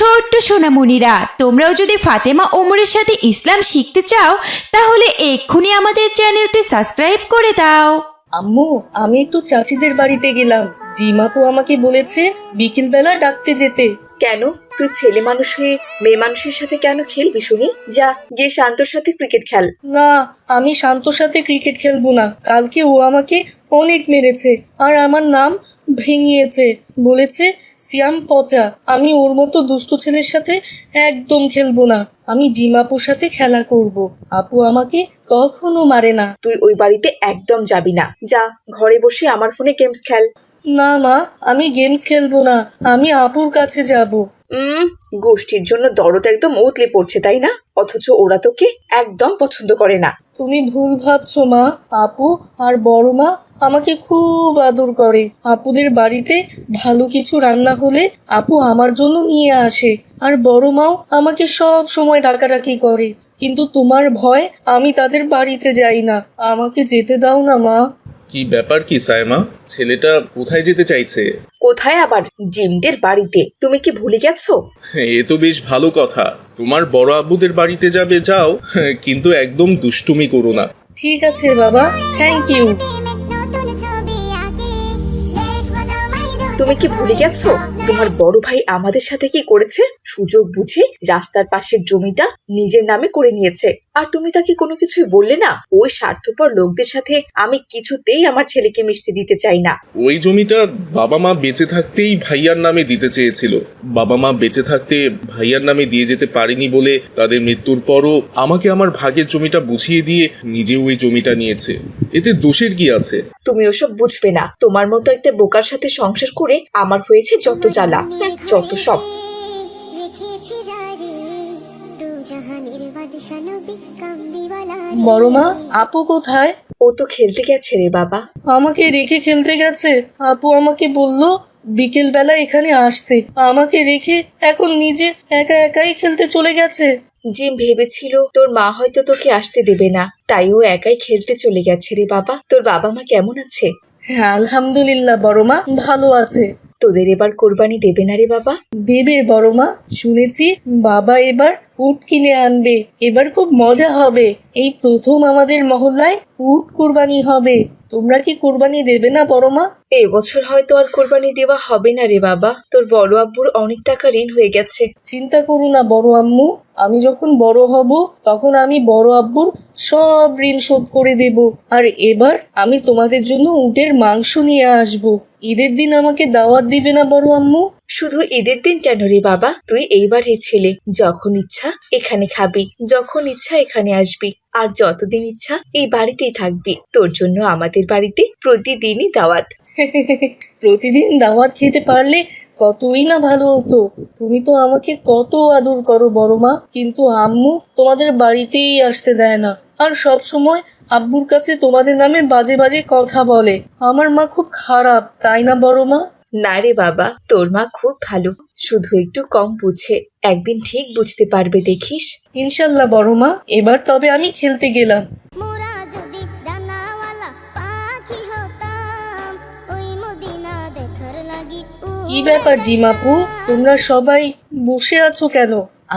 ছোট্ট সোনামণিরা তোমরাও যদি ফাতেমা ওমরের সাথে ইসলাম শিখতে চাও তাহলে এক্ষুনি আমাদের চ্যানেলটি সাবস্ক্রাইব করে দাও। আম্মু আমি একটু চাচিদের বাড়িতে গেলাম। জিমাপু আমাকে বলেছে বিকেলবেলা ডাকতে যেতে। কেন? তুই ছেলে মানুষ হয়ে মেয়ে মানুষের সাথে কেন খেলবি শুনি? যা গিয়ে শান্তর সাথে ক্রিকেট খেল। না আমি শান্তর সাথে ক্রিকেট খেলব না। কালকে ও আমাকে অনেক মেরেছে আর আমার নাম ভেঙিয়েছে বলেছে সিয়াম পচা। আমি ওর মতো দুষ্টু ছেলের সাথে একদম খেলব না। আমি জিমাপুর সাথে খেলা করব। আপু আমাকে কখনো মারে না। তুই ওই বাড়িতে একদম যাবি না। যা ঘরে বসে আমার ফোনে গেমস খেল। না মা আমি গেমস খেলব না। আমি আপুর কাছে যাব। উম গোষ্ঠীর জন্য দরদ একদম উতলে পড়ছে তাই না? অথচ ওরা তোকে একদম পছন্দ করে না। তুমি ভুল ভাবছ মা, আপু আর বড় মা আমাকে খুব আদর করে। আপুদের বাড়িতে ভালো কিছু রান্না হলে আপু আমার জন্য নিয়ে আসে আর বড় মাও আমাকে সব সময় ডাকাডাকি করে। কিন্তু তোমার ভয় আমি তাদের বাড়িতে যাই না। আমাকে যেতে দাও না মা। কি ব্যাপার কি সায়মা ছেলেটা কোথায় যেতে চাইছে? কোথায় আবার? জিমদের বাড়িতে। তুমি কি ভুলে গেছো? এ তো বেশ ভালো কথা। তোমার বড় আব্বুদের বাড়িতে যাবে যাও। কিন্তু একদম দুষ্টুমি করো না। ঠিক আছে বাবা থ্যাংক ইউ তুমি কি ভুলে গেছো? তোমার বড় ভাই আমাদের সাথে কি করেছে? সুযোগ বুঝে রাস্তার পাশের জমিটা নিজের নামে করে নিয়েছে। আর তুমি তাকে কোনো কিছুই বললে না? ওই স্বার্থপর লোকদের সাথে আমি কিছুতেই আমার ছেলেকে মিশতে দিতে চাই না। ওই জমিটা বাবা মা বেঁচে থাকতেই ভাইয়ার নামে দিতে চেয়েছিল। বাবা মা বেঁচে থাকতে ভাইয়ার নামে দিয়ে যেতে পারেনি বলে তাদের মৃত্যুর পরও আমাকে আমার ভাগের জমিটা বুঝিয়ে দিয়ে নিজে ওই জমিটা নিয়েছে। এতে দোষের কি আছে? তুমি ওসব বুঝবে না। তোমার মতো একটা বোকার সাথে সংসার করে আমার হয়েছে যত জ্বালা যত সব। রেখেছি জারি দু জাহানের বাদশা নবী কামদিওয়ালা বড় মা আপু কোথায়? ও তো খেলতে গেছে রে বাবা। আমাকে রেখে খেলতে গেছে। আপু আমাকে বলল বিকেলবেলা এখানে আসতে। আমাকে রেখে এখন নিজে একা একাই খেলতে চলে গেছে। জিম ভেবেছিল তোর মা হয়তো তোকে আসতে দেবে না। তাই ও একাই খেলতে চলে গেছে রে বাবা। তোর বাবা মা কেমন আছে? হ্যাঁ আলহামদুলিল্লাহ বড় মা ভালো আছে। তোদের এবার কোরবানি দেবে না রে বাবা? দেবে বড় মা শুনেছি বাবা এবার উট কিনে আনবে এবার খুব মজা হবে। এই প্রথম আমাদের মহল্লায় উট কোরবানি হবে। তোমরা কি কোরবানি দেবে না বড় মা? এবছর হয়তো আর কোরবানি দেওয়া হবে না রে বাবা। তোর বড় আব্বুর অনেক টাকা ঋণ হয়ে গেছে। চিন্তা করো না বড় আম্মু আমি যখন বড় হব তখন আমি বড় আব্বুর সব ঋণ শোধ করে দেব। আর এবার আমি তোমাদের জন্য উটের মাংস নিয়ে আসব। ঈদের দিন আমাকে দাওয়াত দিবে না বড় আম্মু? শুধু ঈদের দিন কেন রে বাবা? তুই এই বাড়ির ছেলে। যখন ইচ্ছা এখানে খাবি। যখন ইচ্ছা এখানে আসবি। আর যতদিন ইচ্ছা এই বাড়িতেই থাকবি। তোর জন্য আমাদের বাড়িতে প্রতিদিনই দাওয়াত। প্রতিদিন দাওয়াত খেতে পারলে কতই না ভালো হতো। তুমি তো আমাকে কত আদর করো বড় মা। কিন্তু আম্মু তোমাদের বাড়িতেই আসতে দেয় না। আর সব সময় আব্বুর কাছে তোমাদের নামে বাজে বাজে কথা বলে। আমার মা খুব খারাপ তাই না বড় মা? না রে বাবা তোর মা খুব ভালো। শুধু একটু কম বুঝে একদিন ঠিক বুঝতে পারবে দেখিস? ইনশাল্লাহ বড় মা এবার তবে আমি খেলতে গেলাম। মোরা যদি ডানাওয়ালা পাখি হতাম ওই মদিনা দেখার লাগি কি ব্যাপার জিমাপু? তোমরা সবাই বসে আছো কেন?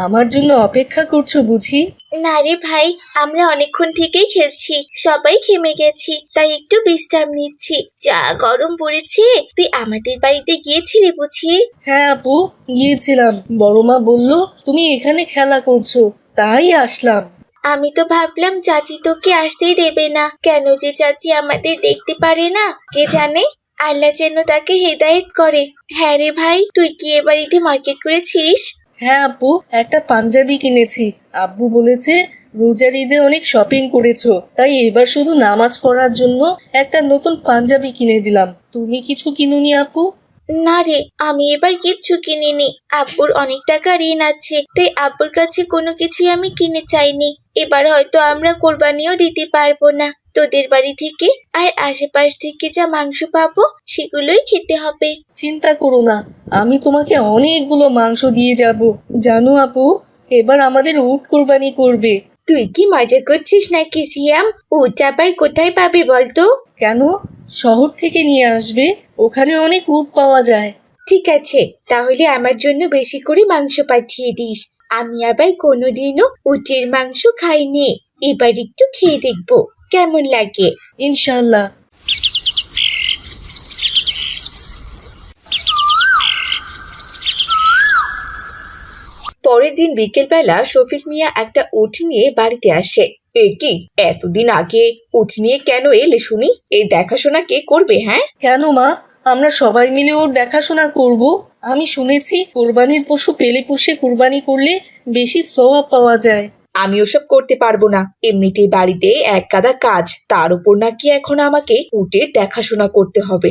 আমার জন্য অপেক্ষা করছ বুঝি? না রে ভাই আমরা অনেকক্ষণ থেকেই খেলছি সবাই ঘেমে গেছি তাই একটু বিশ্রাম নিচ্ছি। যা গরম পড়েছে তুই আমাদের বাড়িতে গিয়েছিলি বুঝি? হ্যাঁ আপু গিয়েছিলাম। বড় মা বলল তুমি এখানে খেলা করছ তাই আসলাম। আমি তো ভাবলাম চাচি তোকে আসতেই দেবে না। কেন যে চাচি আমাদের দেখতে পারে না কে জানে? আল্লাহ যেন তাকে হেদায়েত করে। হ্যাঁ রে ভাই তুই কি এ বাড়িতে মার্কেট করেছিস? হ্যাঁ আপু, একটা পাঞ্জাবি কিনেছি। আব্বু বলেছে, রোজার ঈদে অনেক শপিং করেছ। তাই এবার শুধু নামাজ পড়ার জন্য একটা নতুন পাঞ্জাবি কিনে দিলাম। তুমি কিছু কিনুনি, আপু? না রে, আমি এবার কিচ্ছু কিনিনি। আব্বুর অনেক টাকা ঋণ আছে, তাই আব্বুর কাছে কোনো কিছুই আমি কিনে চাইনি। এবার হয়তো আমরা কোরবানিও দিতে পারব না। তোদের বাড়ি থেকে আর আশেপাশ থেকে যা মাংস পাবো সেগুলোই খেতে হবে। চিন্তা করো না আমি তোমাকে অনেকগুলো মাংস দিয়ে যাব। জানো আপু এবার আমাদের উট কোরবানি করবে। তুই কি মজা করছিস নাকি সিয়াম? ওটা আবার কোথায় পাবে বলতো? কেন? শহর থেকে নিয়ে আসবে ওখানে অনেক উট পাওয়া যায়। ঠিক আছে তাহলে আমার জন্য বেশি করে মাংস পাঠিয়ে দিস। আমি আবার কোনোদিনও উটের মাংস খাইনি এবার একটু খেয়ে দেখব। কেমন লাগে? ইনশাল্লাহ পরের দিন বিকেলবেলা শফিক মিয়া একটা উট নিয়ে বাড়িতে আসে। এ কি? এতদিন আগে উট নিয়ে কেন এলে শুনি? এর দেখাশোনা কে করবে হ্যাঁ? কেন মা? আমরা সবাই মিলে ওর দেখাশোনা করব। আমি শুনেছি কোরবানির পশু পেলে পুষে কোরবানি করলে বেশি সওয়াব পাওয়া যায়। আমি ওসব করতে পারব না। এমনিতেই বাড়িতে এক কাদা কাজ, তার উপর নাকি এখন আমাকে উটের দেখাশোনা করতে হবে।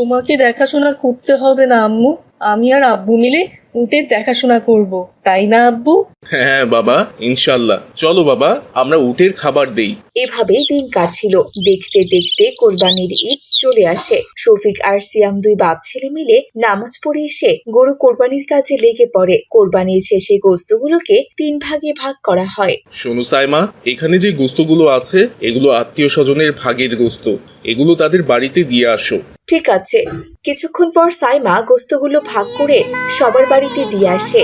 তোমাকে দেখাশোনা করতে হবে না আম্মু। আমি আর আব্বু মিলে উটের দেখাশোনা করব তাই না আব্বু? হ্যাঁ বাবা ইনশাল্লাহ চলো বাবা আমরা উটের খাবার দেই। এভাবেই দিন কাটছিল। দেখতে দেখতে কোরবানির ঈদ চলে আসে। শফিক আর সিয়াম দুই বাপ ছেলে মিলে নামাজ পড়ে এসে গরু কোরবানির কাজে লেগে পড়ে। কোরবানির শেষে গোস্তগুলোকে তিন ভাগে ভাগ করা হয়। শোনো সাইমা এখানে যে গোস্তগুলো আছে এগুলো আত্মীয় স্বজনের ভাগের গোস্ত। এগুলো তাদের বাড়িতে দিয়ে আসো। ঠিক আছে। কিছুক্ষণ পর সাইমা গোস্তগুলো ভাগ করে সবার বাড়িতে দিয়ে আসে।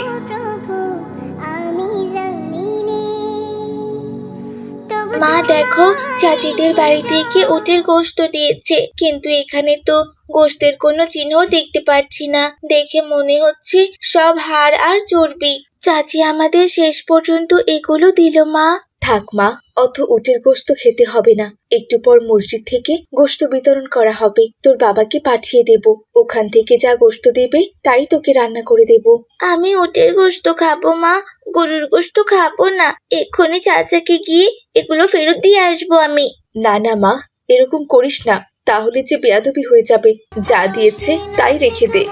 মা, দেখো, চাচিদের বাড়ি থেকে উটের গোশত দিয়েছে। কিন্তু এখানে তো গোশতের কোনো চিহ্ন দেখতে পাচ্ছি না। দেখে মনে হচ্ছে সব হাড় আর চর্বি। চাচি আমাদের শেষ পর্যন্ত এগুলো দিল মা। থাক মা অত উটের গোস্ত খেতে হবে না। একটু পর মসজিদ থেকে গোস্ত বিতরণ করা হবে। তোর বাবাকে পাঠিয়ে দেব। ওখান থেকে যা গোস্ত দেবে তাই তোকে রান্না করে দেব। আমি উটের গোস্ত খাব মা। গরুর গোশত খাব না। এক্ষুনি চাচাকে গিয়ে এগুলো ফেরত দিয়ে আসব আমি। না না মা এরকম করিস না। তাহলে যে বেয়াদবি হয়ে যাবে। যা দিয়েছে তাই রেখে দে।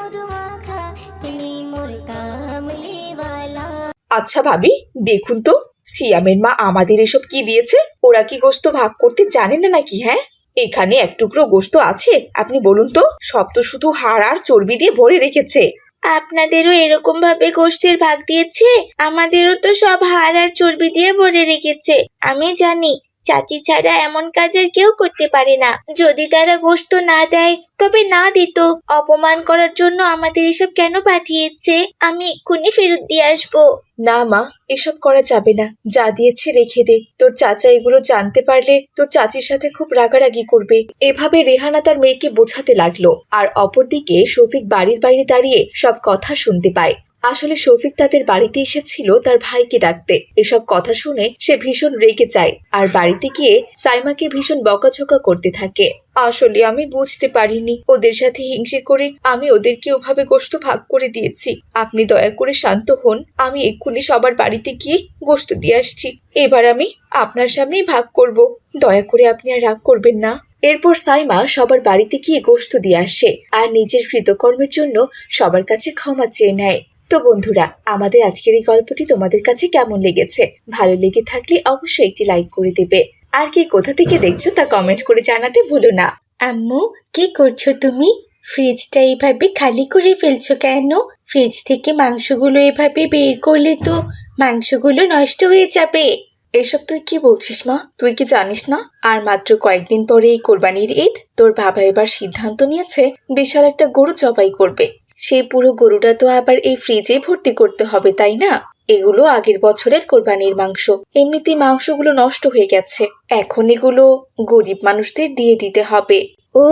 আচ্ছা ভাবি দেখুন তো। সিয়ামের মা আমাদের এসব কি দিয়েছে? ওরা কি গোস্ত ভাগ করতে জানে না নাকি হ্যাঁ? এখানে এক টুকরো গোস্ত আছে, আপনি বলুন তো। সব তো শুধু হাড় আর চর্বি দিয়ে ভরে রেখেছে। আপনাদেরও এরকম ভাবে গোষ্ঠের ভাগ দিয়েছে? আমাদেরও তো সব হাড় আর চর্বি দিয়ে ভরে রেখেছে। আমি জানি চাচি ছাড়া এমন কাজ আর কেউ করতে পারে না। যদি তারা গোশত না দেয়, তবে না দিত। অপমান করার জন্য আমাদের এসব কেন পাঠিয়েছে? আমি এক্ষুনি ফেরত দিয়ে আসব। না মা, এসব করা যাবে না। যা দিয়েছে রেখে দে। তোর চাচা এগুলো জানতে পারলে তোর চাচির সাথে খুব রাগারাগি করবে। এভাবে রেহানা তার মেয়েকে বোঝাতে লাগল। আর অপরদিকে শফিক বাড়ির বাইরে দাঁড়িয়ে সব কথা শুনতে পায়। আসলে শফিক তাদের বাড়িতে এসেছিল তার ভাইকে ডাকতে। এসব কথা শুনে সে ভীষণ রেগে যায় আর বাড়িতে গিয়ে সাইমাকে ভীষণ বকাঝকা করতে থাকে। আসলে আমি বুঝতে পারিনি, ওদের সাথে হিংসে করে আমি ওদেরকে ওভাবে গোস্ত ভাগ করে দিয়েছি। আপনি দয়া করে শান্ত হন, আমি এক্ষুনি সবার বাড়িতে গিয়ে গোস্ত দিয়ে আসছি। এবার আমি আপনার সামনেই ভাগ করব। দয়া করে আপনি আর রাগ করবেন না। এরপর সাইমা সবার বাড়িতে গিয়ে গোস্ত দিয়ে আসে আর নিজের কৃতকর্মের জন্য সবার কাছে ক্ষমা চেয়ে নেয়। তো বন্ধুরা আমাদের আজকের এই গল্পটি তোমাদের কাছে কেমন লেগেছে? ভালো লেগে থাকলে অবশ্যই একটি লাইক করে দেবে। আর কে কোথা থেকে দেখছ তা কমেন্ট করে জানাতে ভুলো না। আম্মু কি করছ তুমি? ফ্রিজটা এইভাবে খালি করে ফেলছো কেন? ফ্রিজ থেকে মাংসগুলো এভাবে বের করলে তো মাংসগুলো নষ্ট হয়ে যাবে। এসব তুই কি বলছিস মা? তুই কি জানিস না? আর মাত্র কয়েকদিন পরে এই কোরবানির ঈদ তোর বাবা এবার সিদ্ধান্ত নিয়েছে বিশাল একটা গরু জবাই করবে। সেই পুরো গরুটা তো আবার এই ফ্রিজে ভর্তি করতে হবে, তাই না? এগুলো আগের বছরের কোরবানির মাংস। এমনিতে মাংসগুলো নষ্ট হয়ে গেছে। এখন এগুলো গরিব মানুষদের দিয়ে দিতে হবে। ও,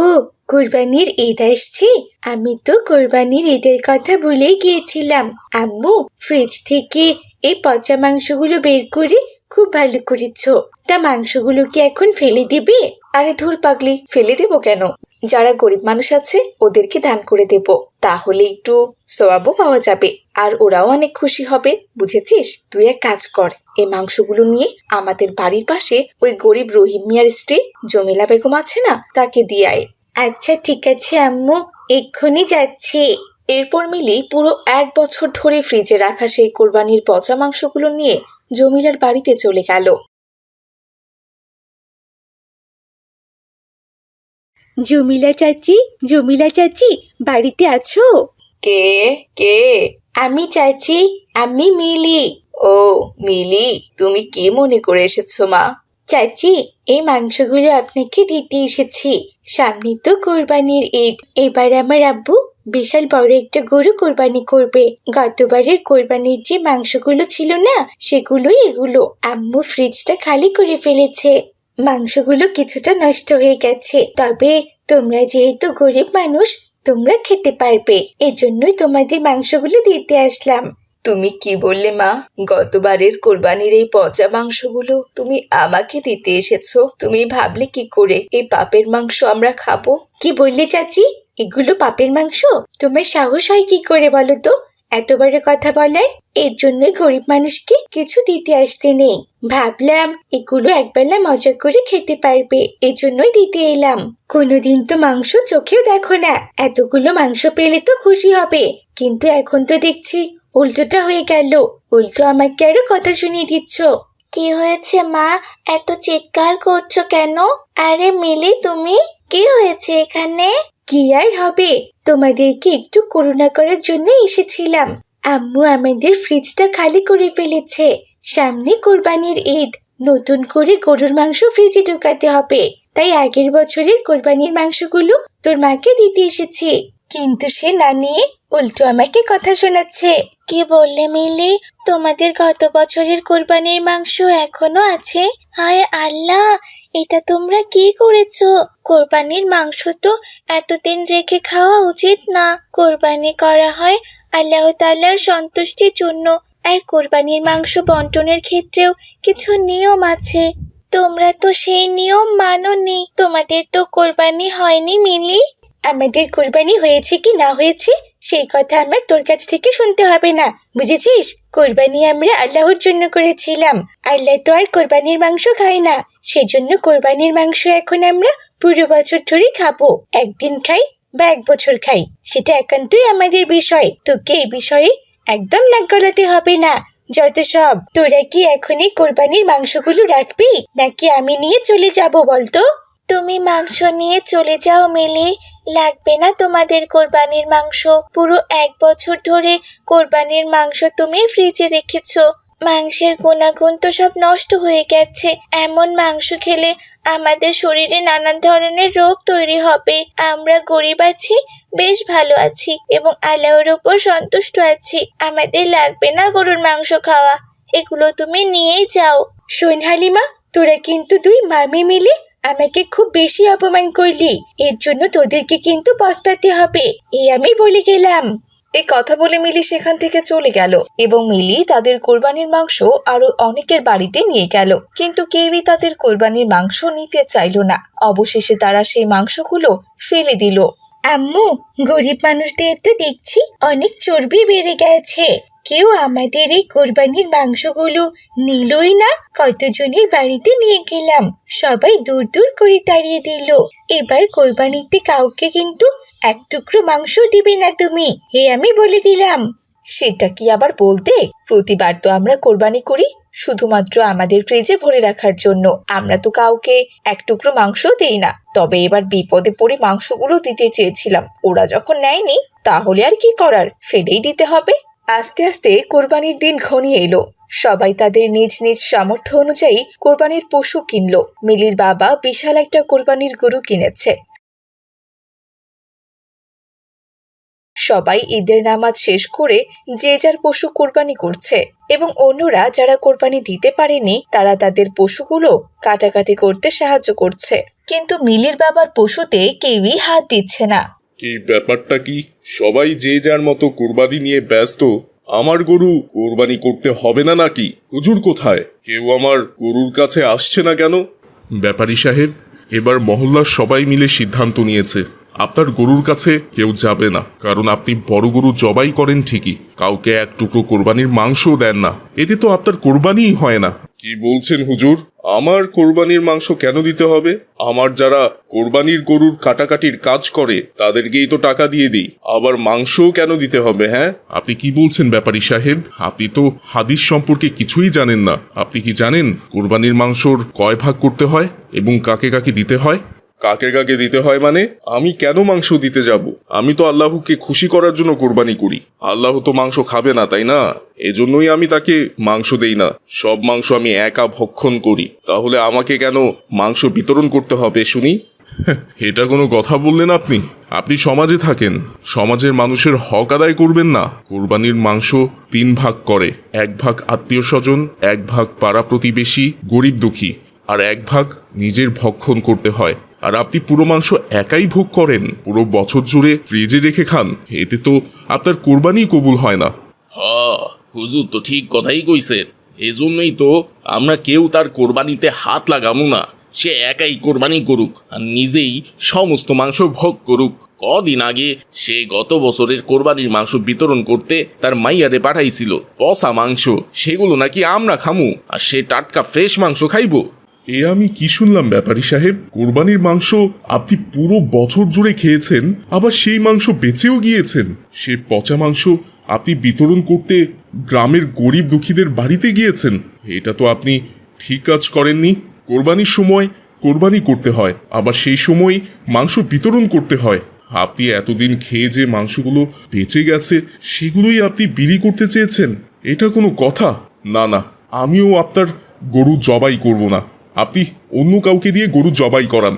কোরবানির ঈদ আসছে? আমি তো কোরবানির ঈদের কথা ভুলেই গিয়েছিলাম। আম্মু ফ্রিজ থেকে এই পচা মাংসগুলো বের করে খুব ভালো করেছ। তা মাংসগুলো কি এখন ফেলে দিবে? আরে ধুর পাগলি, ফেলে দেবো কেন? যারা গরিব মানুষ আছে, ওদেরকে দান করে দেব। তাহলে একটু সবাবও পাওয়া যাবে, আর ওরাও অনেক খুশি হবে, বুঝেছিস? তুই এক কাজ কর, এই মাংসগুলো নিয়ে আমাদের বাড়ির পাশে ওই গরিব রহিম মিয়ার স্ত্রী জমিলা বেগম আছে না, তাকে দিয়ে আয়। আচ্ছা ঠিক আছে আম্মু, এক্ষুনি যাচ্ছি। এরপর মিলি পুরো এক বছর ধরে ফ্রিজে রাখা সেই কোরবানির পচা মাংসগুলো নিয়ে জমিলার বাড়িতে চলে গেল। জমিলা চাচি জমিলা চাচি বাড়িতে আছো? কে? কে? আমি চাচি আমি মিলি। ও মিলি তুমি কি মনে করে এসেছ মা? চাচি এই মাংসগুলো আপনাকে দিতে এসেছি। সামনে তো কোরবানির ঈদ। এবার আমার আব্বু বিশাল বড় একটা গরু কোরবানি করবে। গতবারের কোরবানির যে মাংসগুলো ছিল না সেগুলোই এগুলো। আম্মু ফ্রিজটা খালি করে ফেলেছে। মাংসগুলো কিছুটা নষ্ট হয়ে গেছে। তবে তোমরা যেহেতু গরিব মানুষ তোমরা খেতে পারবে। এজন্যই তোমাদের মাংসগুলো দিতে আসলাম। তুমি কি বললে মা? গতবারের কোরবানির এই পচা মাংসগুলো তুমি আমাকে দিতে এসেছ। তুমি ভাবলে কি করে? এই পাপের মাংস আমরা খাব। কি বললে চাচি? এগুলো পাপের মাংস? তোমার সাহস হয় কি করে বলো তো? এত বড় কথা বলার? এর জন্যই গরিব মানুষকে কিছু দিতে আসতে নেই। ভাবলাম এগুলো একবেলা মজা করে খেতে পারবে এজন্যই দিতে এলাম। কোনোদিন তো মাংস চোখেও দেখো না এতগুলো মাংস পেলে তো খুশি হবে। কিন্তু এখন তো দেখছি উল্টোটা হয়ে গেল। উল্টো আমাকে আরও কথা শুনিয়ে দিচ্ছ। কি হয়েছে মা? এত চিৎকার করছ কেন? আরে মিলি তুমি? কি হয়েছে এখানে? কি আর হবে? তোমাদেরকে একটু করুণা করার জন্য এসেছিলাম। আম্মু আমাদের ফ্রিজটা খালি করে ফেলেছে। সামনে কোরবানির ঈদ। নতুন করে গরুর মাংস ফ্রিজে ঢোকাতে হবে। তাই আগের বছরের কোরবানির মাংসগুলো তোর মাকে দিতে এসেছি। কিন্তু সে না নিয়ে উল্টো আমাকে কথা শোনাচ্ছে। কি বললে মিলি? তোমাদের গত বছরের কোরবানির মাংস এখনও আছে? হায় আল্লাহ! এটা তোমরা কি করেছ? কোরবানির মাংস তো এতদিন রেখে খাওয়া উচিত না। কোরবানি করা হয় আল্লাহ তাআলার সন্তুষ্টির জন্য আর কোরবানির মাংস বন্টনের ক্ষেত্রেও কিছু নিয়ম আছে। তোমরা তো সেই নিয়ম মানোনি। তোমাদের তো কোরবানি হয়নি মিলি। আমাদের কোরবানি হয়েছে কি না হয়েছে, সেই কথা আমার তোর কাছ থেকে শুনতে হবে না। বুঝেছিস? কোরবানি আমরা আল্লাহর জন্য করেছিলাম। আল্লাহ তো আর কোরবানির মাংস খায় না। সেজন্য কোরবানির মাংস এখন আমরা পুরো বছর ধরে খাব। একদিন খাই বা এক বছর খাই, সেটা একান্তই আমাদের বিষয়। তোকে এই বিষয়ে একদম নাক গলাতে হবে না। যত সব, তোরা কি এখনই কোরবানির মাংসগুলো রাখবি, নাকি আমি নিয়ে চলে যাব বলতো? তুমি মাংস নিয়ে চলে যাও মেলে। লাগবে না তোমাদের কোরবানির মাংস। পুরো এক বছর ধরে কোরবানির মাংস তুমি ফ্রিজে রেখেছো। মাংসের গুণাগুণ তো সব নষ্ট হয়ে গেছে। এমন মাংস খেলে আমাদের শরীরে নানান ধরনের রোগ তৈরি হবে। আমরা গরিব আছি, বেশ ভালো আছি এবং আল্লাহর উপর সন্তুষ্ট আছি। আমাদের লাগবে না গরুর মাংস খাওয়া। এগুলো তুমি নিয়েই যাও। শোন হালিমা, তোরা কিন্তু দুই মামি মিলে আমাকে খুব বেশি অপমান করলি। এর জন্য তোদেরকে কিন্তু পস্তাতে হবে। এই আমি বলে গেলাম। এই কথা বলে মিলি সেখান থেকে চলে গেল এবং মিলি তাদের কোরবানির মাংস আরও অনেকের বাড়িতে নিয়ে গেল। কিন্তু কেউই তাদের কোরবানির মাংস নিতে চাইলো না। অবশেষে তারা সেই মাংসগুলো ফেলে দিল। আম্মু, গরিব মানুষদের তো দেখছি অনেক চর্বি বেড়ে গেছে। কেউ আমাদের এই কোরবানির মাংসগুলো নিলই না? কতজনের বাড়িতে নিয়ে গেলাম। সবাই দূর দূর করে তাড়িয়ে দিল। এবার কোরবানিতে কাউকে কিন্তু এক টুকরো মাংস দিবে না তুমি, হে আমি বলে দিলাম। সেটা কি আবার বলতে? প্রতিবার তো আমরা কোরবানি করি, শুধুমাত্র আমাদের ফ্রিজে ভরে রাখার জন্য। আমরা তো কাউকে এক টুকরো মাংস দেই না। তবে এবার বিপদে পড়ে মাংসগুলো দিতে চেয়েছিলাম। ওরা যখন নেয়নি, তাহলে আর কি করার? ফেলেই দিতে হবে। আস্তে আস্তে কোরবানির দিন ঘনিয়ে এলো। সবাই তাদের নিজ নিজ সামর্থ্য অনুযায়ী কোরবানির পশু কিনল। মিলির বাবা বিশাল একটা কোরবানির গরু কিনেছে। সবাই ঈদের নামাজ শেষ করে যে যার পশু কোরবানি করছে এবং অন্যরা যারা কোরবানি দিতে পারেনি তারা তাদের পশুগুলো কাটাকাটি করতে সাহায্য করছে। কিন্তু মিলির বাবার পশুতে কেউই হাত দিচ্ছে না। কি ব্যাপারটা কি? সবাই যে যার মতো কোরবানি নিয়ে ব্যস্ত আমার গরু কোরবানি করতে হবে না নাকি? হুজুর কোথায়? কেউ আমার গরুর কাছে আসছে না কেন? ব্যাপারী সাহেব এবার মহল্লার সবাই মিলে সিদ্ধান্ত নিয়েছে। আপনার গরুর কাছে কেউ যাবে না কারণ আপনি বড় গরু জবাই করেন ঠিকই। কাউকে এক টুকরো কোরবানির মাংসও দেন না। এতে তো আপনার কোরবানিই হয় না। কি বলছেন হুজুর? আমার কোরবানির মাংস কেন দিতে হবে? আমার যারা কোরবানির গরুর কাটাকাটির কাজ করে তাদেরকেই তো টাকা দিয়ে দিই। আবার মাংসও কেন দিতে হবে হ্যাঁ? আপনি কি বলছেন ব্যাপারী সাহেব? আপনি তো হাদিস সম্পর্কে কিছুই জানেন না। আপনি কি জানেন কোরবানির মাংসর কয় ভাগ করতে হয় এবং কাকে কাকে দিতে হয়? কাকে কাকে দিতে হয় মানে? আমি কেন মাংস দিতে যাব? আমি তো আল্লাহকে খুশি করার জন্য কোরবানি করি। আল্লাহ তো মাংস খাবে না, তাই না? এজন্যই আমি তাকে মাংস দেই না। সব মাংস আমি একা ভক্ষণ করি। তাহলে আমাকে কেন মাংস বিতরণ করতে হবে, শুনি? এটা কোনো কথা বললেন আপনি? আপনি সমাজে থাকেন। সমাজের মানুষের হক আদায় করবেন না। কোরবানির মাংস তিন ভাগ করে। এক ভাগ আত্মীয় স্বজন, এক ভাগ পাড়া প্রতিবেশী, গরিব দুঃখী। আর এক ভাগ নিজের ভক্ষণ করতে হয়। আর আপনি পুরো মাংস একাই ভোগ করেন। পুরো বছর জুড়ে ফ্রিজে রেখে খান। এতে তো আপনার কোরবানি কবুল হয় না। হ, হুজুর তো ঠিক কথাই কইছেন এজন্যই তো আমরা কেউ তার কোরবানিতে হাত লাগামু না। সে একাই কোরবানি করুক আর নিজেই সমস্ত মাংস ভোগ করুক। কদিন আগে সে গত বছরের কোরবানির মাংস বিতরণ করতে তার মাইয়ারে পাঠাইছিল। পচা মাংস, সেগুলো নাকি আমরা খামু। আর সে টাটকা ফ্রেশ মাংস খাইবো। এ আমি কি শুনলাম ব্যাপারী সাহেব? কোরবানির মাংস আপনি পুরো বছর জুড়ে খেয়েছেন, আবার সেই মাংস বেঁচেও গিয়েছেন। সে পচা মাংস আপনি বিতরণ করতে গ্রামের গরিব দুঃখীদের বাড়িতে গিয়েছেন। এটা তো আপনি ঠিক কাজ করেননি। কোরবানির সময় কোরবানি করতে হয়, আবার সেই সময় মাংস বিতরণ করতে হয়। আপনি এতদিন খেয়ে যে মাংসগুলো বেঁচে গেছে, সেগুলোই আপনি বিলি করতে চেয়েছেন, এটা কোনো কথা? না না, আমিও আপনার গরু জবাই করব না। আপনি অন্য কাউকে দিয়ে গরু জবাই করান।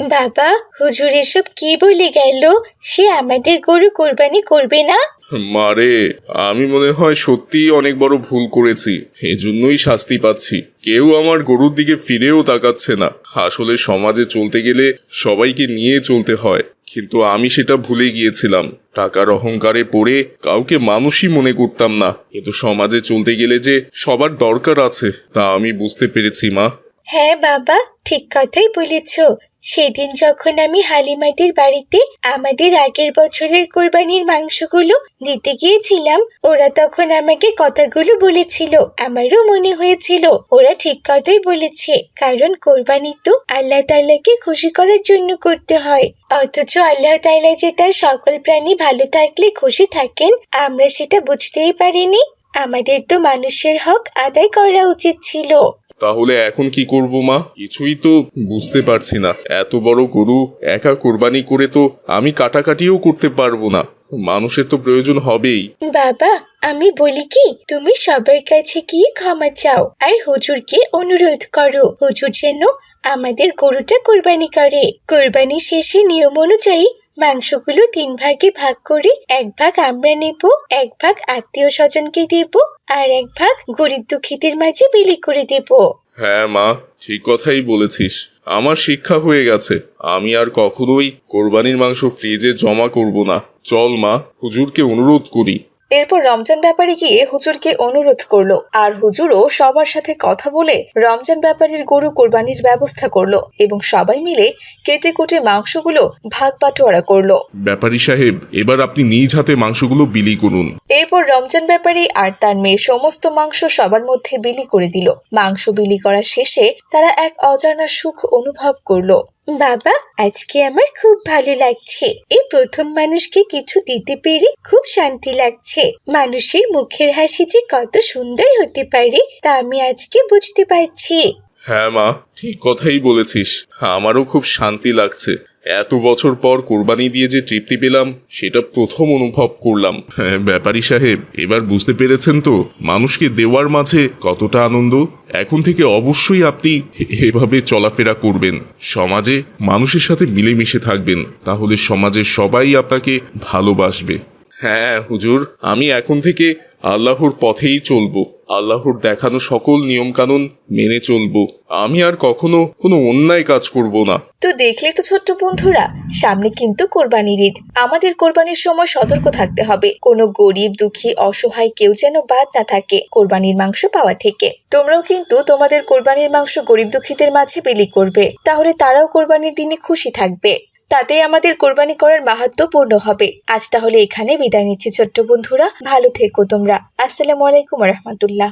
বাবা হুজুর এসব কি বলে গেল? সে আমাদের গরু কোরবানি করবে না? মারে আমি মনে হয় সত্যিই অনেক বড় ভুল করেছি। এজন্যই শাস্তি পাচ্ছি। কেউ আমার গরুর দিকে ফিরেও তাকাচ্ছে না। আসলে সমাজে চলতে গেলে সবাইকে নিয়ে চলতে হয়। কিন্তু আমি সেটা ভুলে গিয়েছিলাম। টাকার অহংকারে পড়ে কাউকে মানুষই মনে করতাম না। কিন্তু সমাজে চলতে গেলে যে সবার দরকার আছে, তা আমি বুঝতে পেরেছি, মা। হ্যাঁ বাবা, ঠিক কথাই বলেছ। সেদিন যখন আমি হালিমাদের বাড়িতে আমাদের আগের বছরের কোরবানির মাংসগুলো দিতে গিয়েছিলাম, ওরা তখন আমাকে কথাগুলো বলেছিল। আমারও মনে হয়েছিল, ওরা ঠিক কথাই বলেছে, কারণ কোরবানি তো আল্লাহ তাআলাকে খুশি করার জন্য করতে হয়। অথচ আল্লাহ তাআলা যে তার সকল প্রাণী ভালো থাকলে খুশি থাকেন, আমরা সেটা বুঝতেই পারিনি। আমাদের তো মানুষের হক আদায় করা উচিত ছিল। তাহলে এখন কি করব, মা? কিছুই তো বুঝতে পারছি না। এত বড় গরু একা কোরবানি করে তো আমি কাটাকাটিও করতে পারব না। মানুষের তো প্রয়োজন হবেই। বাবা, আমি বলি কি, তুমি সবার কাছে গিয়ে ক্ষমা চাও আর হুজুরকে অনুরোধ করো, হুজুর যেন আমাদের গরুটা কোরবানি করে। কোরবানি শেষে নিয়ম অনুযায়ী মাংসগুলো তিন ভাগে ভাগ করে এক ভাগ আমরা নেব, এক ভাগ আত্মীয় স্বজনকে দেব আর এক ভাগ গরিব দুঃখীদের মাঝে বিলি করে দেব। হ্যাঁ মা, ঠিক কথাই বলেছিস। আমার শিক্ষা হয়ে গেছে। আমি আর কখনোই কোরবানির মাংস ফ্রিজে জমা করব না। চল মা, হুজুরকে অনুরোধ করি। এরপর রমজান ব্যাপারে গিয়ে হুজুরকে অনুরোধ করল। আর হুজুরও সবার সাথে কথা বলে রমজান ব্যাপারীর গরু কোরবানির ব্যবস্থা করল এবং সবাই মিলে কেটে কুটে মাংসগুলো ভাগ বাটোয়ারা করল। ব্যাপারী সাহেব এবার আপনি নিজ হাতে মাংসগুলো বিলি করুন। এরপর রমজান ব্যাপারী আর তার মেয়ে সমস্ত মাংস সবার মধ্যে বিলি করে দিল। মাংস বিলি করা শেষে তারা এক অজানা সুখ অনুভব করল। বাবা, আজকে আমার খুব ভালো লাগছে। এই প্রথম মানুষকে কিছু দিতে পেরে খুব শান্তি লাগছে। মানুষের মুখের হাসি যে কত সুন্দর হতে পারে, তা আমি আজকে বুঝতে পারছি। হ্যাঁ মা ঠিক কথাই বলেছিস। আমারও খুব শান্তি লাগছে। এত বছর পর কোরবানি দিয়ে যে তৃপ্তি পেলাম সেটা প্রথম অনুভব করলাম। হ্যাঁ, ব্যাপারী সাহেব এবার বুঝতে পেরেছেন তো মানুষকে দেওয়ার মাঝে কতটা আনন্দ? এখন থেকে অবশ্যই আপনি এভাবে চলাফেরা করবেন। সমাজে মানুষের সাথে মিলেমিশে থাকবেন তাহলে সমাজের সবাই আপনাকে ভালোবাসবে। হ্যাঁ হুজুর আমি এখন থেকে আল্লাহর পথেই চলবো। আল্লাহর দেখানো সকল নিয়মকানুন মেনে চলবো। আমি আর কখনো কোনো অন্যায় কাজ করব না। তো দেখলে তো ছোট্ট বন্ধুরা, সামনে কিন্তু কোরবানির ঈদ। আমাদের কোরবানির সময় সতর্ক থাকতে হবে। কোনো গরিব, দুঃখী, অসহায় কেউ যেন বাদ না থাকে কোরবানির মাংস পাওয়া থেকে। তোমরাও কিন্তু তোমাদের কোরবানির মাংস গরিব দুঃখীদের মাঝে বিলি করবে। তাহলে তারাও কোরবানির দিনে খুশি থাকবে। তাতেই আমাদের কোরবানি করার মাহাত্ম পূর্ণ হবে। আজ তাহলে এখানে বিদায় নিচ্ছি ছোট্ট বন্ধুরা। ভালো থেকো তোমরা। আসসালামু আলাইকুম রহমতুল্লাহ।